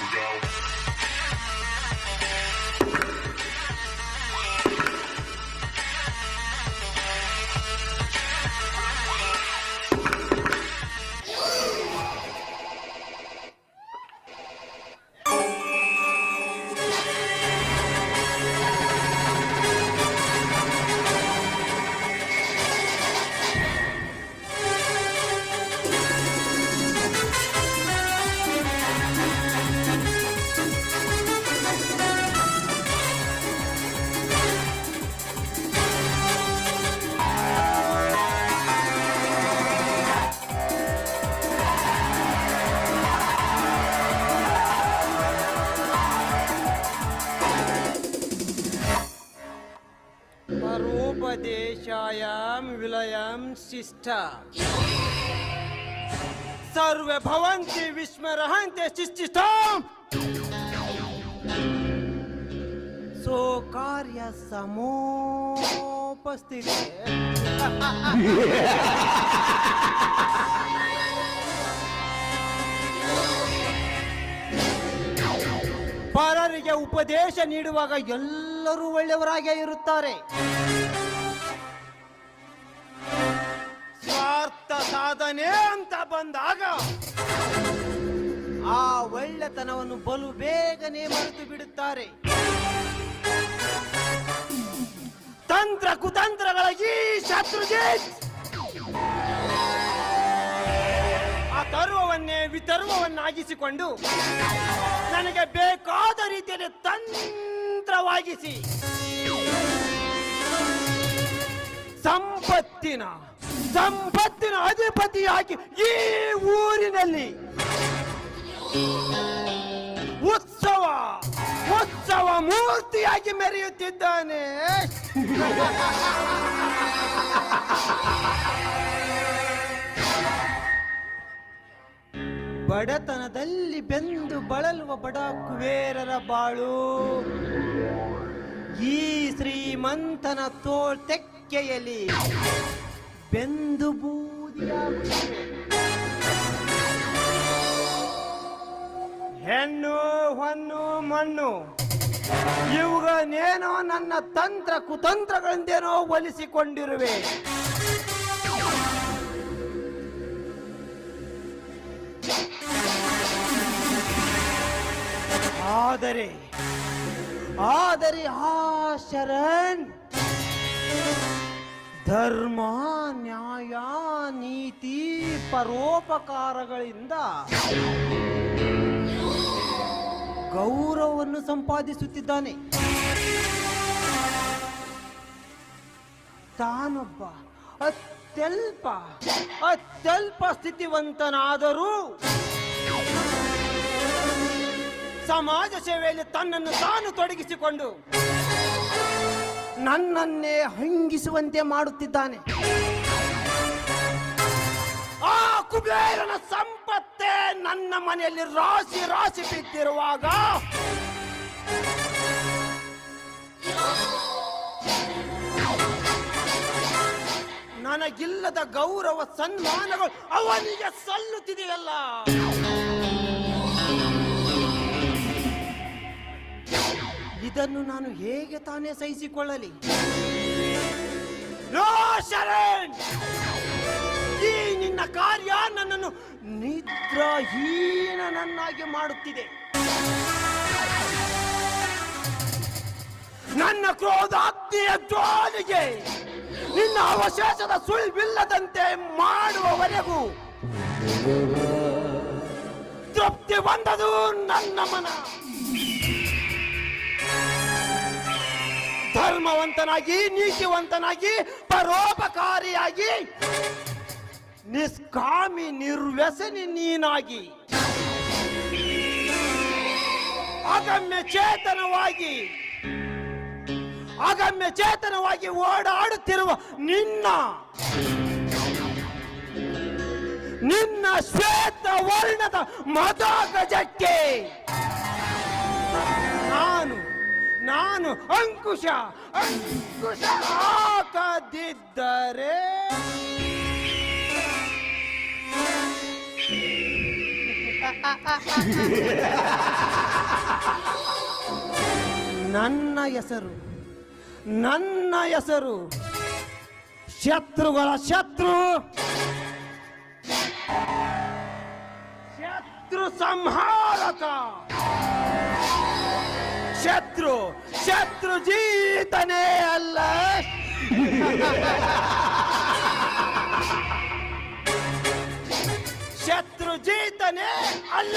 We go. परोपदेशायां विलयं शिष्टा सर्वे भवन्ति विस्मरहन्ति कार्य स्वकार्यसमोपस्थिते। ಪರರಿಗೆ ಉಪದೇಶ ನೀಡುವಾಗ ಎಲ್ಲರೂ ಒಳ್ಳೆಯವರಾಗೇ ಇರುತ್ತಾರೆ. ಸ್ವಾರ್ಥ ಸಾಧನೆ ಅಂತ ಬಂದಾಗ ಆ ಒಳ್ಳೆತನವನ್ನು ಬಲು ಬೇಗನೆ ಮರೆತು ಬಿಡುತ್ತಾರೆ. ತಂತ್ರ ಕುತಂತ್ರಗಳ ಈ ಶತ್ರುಜಿತ್ ಆ ತರುವವನ್ನೇ ವಿತರ್ವವನ್ನಾಗಿಸಿಕೊಂಡು ನನಗೆ ಬೇಕಾದ ರೀತಿಯಲ್ಲಿ ತಂತ್ರವಾಗಿಸಿ. ಸಂಪತ್ತಿನ ಸಂಪತ್ತಿನ ಅಧಿಪತಿಯಾಗಿ ಈ ಊರಿನಲ್ಲಿ ಉತ್ಸವ ಉತ್ಸವ ಮೂರ್ತಿಯಾಗಿ ಮೆರೆಯುತ್ತಿದ್ದಾನೆ. ಬಡತನದಲ್ಲಿ ಬೆಂದು ಬಳಲುವ ಬಡ ಕುಬೇರರ ಬಾಳು. ಈ ಶ್ರೀಮಂತನ ತೋಳ್ ತೆಕ್ಕೆಯಲ್ಲಿ ಬೆಂದು ಬೂದಿಯ ಹೆಣ್ಣು, ಹೊನ್ನು, ಮಣ್ಣು, ಇವುಗಳನ್ನೇನೋ ನನ್ನ ತಂತ್ರ ಕುತಂತ್ರಗಳಿಂದೇನೋ ಒಲಿಸಿಕೊಂಡಿರುವೆ ಆದರೆ ಆದರೆ ಆ ಶರಣ್ ಧರ್ಮ ನ್ಯಾಯ ನೀತಿ ಪರೋಪಕಾರಗಳಿಂದ ಗೌರವವನ್ನು ಸಂಪಾದಿಸುತ್ತಿದ್ದಾನೆ. ತಾನೊಬ್ಬ ಅತ್ಯಲ್ಪ ಅತ್ಯಲ್ಪ ಸ್ಥಿತಿವಂತನಾದರೂ ಸಮಾಜ ಸೇವೆಯಲ್ಲಿ ತನ್ನನ್ನು ತಾನು ತೊಡಗಿಸಿಕೊಂಡು ನನ್ನನ್ನೇ ಹಂಗಿಸುವಂತೆ ಮಾಡುತ್ತಿದ್ದಾನೆ. ಆ ಕುಬೇರನ ಸಂಪತ್ತೇ ನನ್ನ ಮನೆಯಲ್ಲಿ ರಾಶಿ ರಾಶಿ ಬಿದ್ದಿರುವಾಗ ನನಗಿಲ್ಲದ ಗೌರವ ಸನ್ಮಾನಗಳು ಅವನಿಗೆ ಸಲ್ಲುತ್ತಿದೆಯಲ್ಲ. ಇದನ್ನು ನಾನು ಹೇಗೆ ತಾನೇ ಸಹಿಸಿಕೊಳ್ಳಲಿ? ಈ ನಿನ್ನ ಕಾರ್ಯ ನನ್ನನ್ನು ನಿದ್ರಾಹೀನನನ್ನಾಗಿ ಮಾಡುತ್ತಿದೆ. ನನ್ನ ಕ್ರೋಧಾಗ್ನಿಯ ಜ್ವಾಲಿಗೆ ನಿನ್ನ ಅವಶೇಷದ ಸುಳ್ವಿಲ್ಲದಂತೆ ಮಾಡುವವರೆಗೂ ತೃಪ್ತಿ ಬಂದದು ನನ್ನ ಮನ. ಧರ್ಮವಂತನಾಗಿ, ನೀತಿವಂತನಾಗಿ, ಪರೋಪಕಾರಿಯಾಗಿ, ನಿಷ್ಕಾಮಿ, ನಿರ್ವ್ಯಸನಿ ನೀನಾಗಿ, ಅಗಮ್ಯ ಚೇತನವಾಗಿ ಅಗಮ್ಯ ಚೇತನವಾಗಿ ಓಡಾಡುತ್ತಿರುವ ನಿನ್ನ ನಿನ್ನ ಶ್ವೇತ ವರ್ಣದ ಮದ ಅಂಕುಶ ಅಂಕುಶ ಹಾಕದಿದ್ದರೆ. ನನ್ನ ಹೆಸರು ನನ್ನ ಹೆಸರು ಶತ್ರುಗಳ ಶತ್ರು. ಶತ್ರು ಸಂಹಾರಕ. ಶತ್ರು ಶತ್ರು ಜೀತನೇ ಅಲ್ಲ. ಶತ್ರು ಜೀತನೇ ಅಲ್ಲ.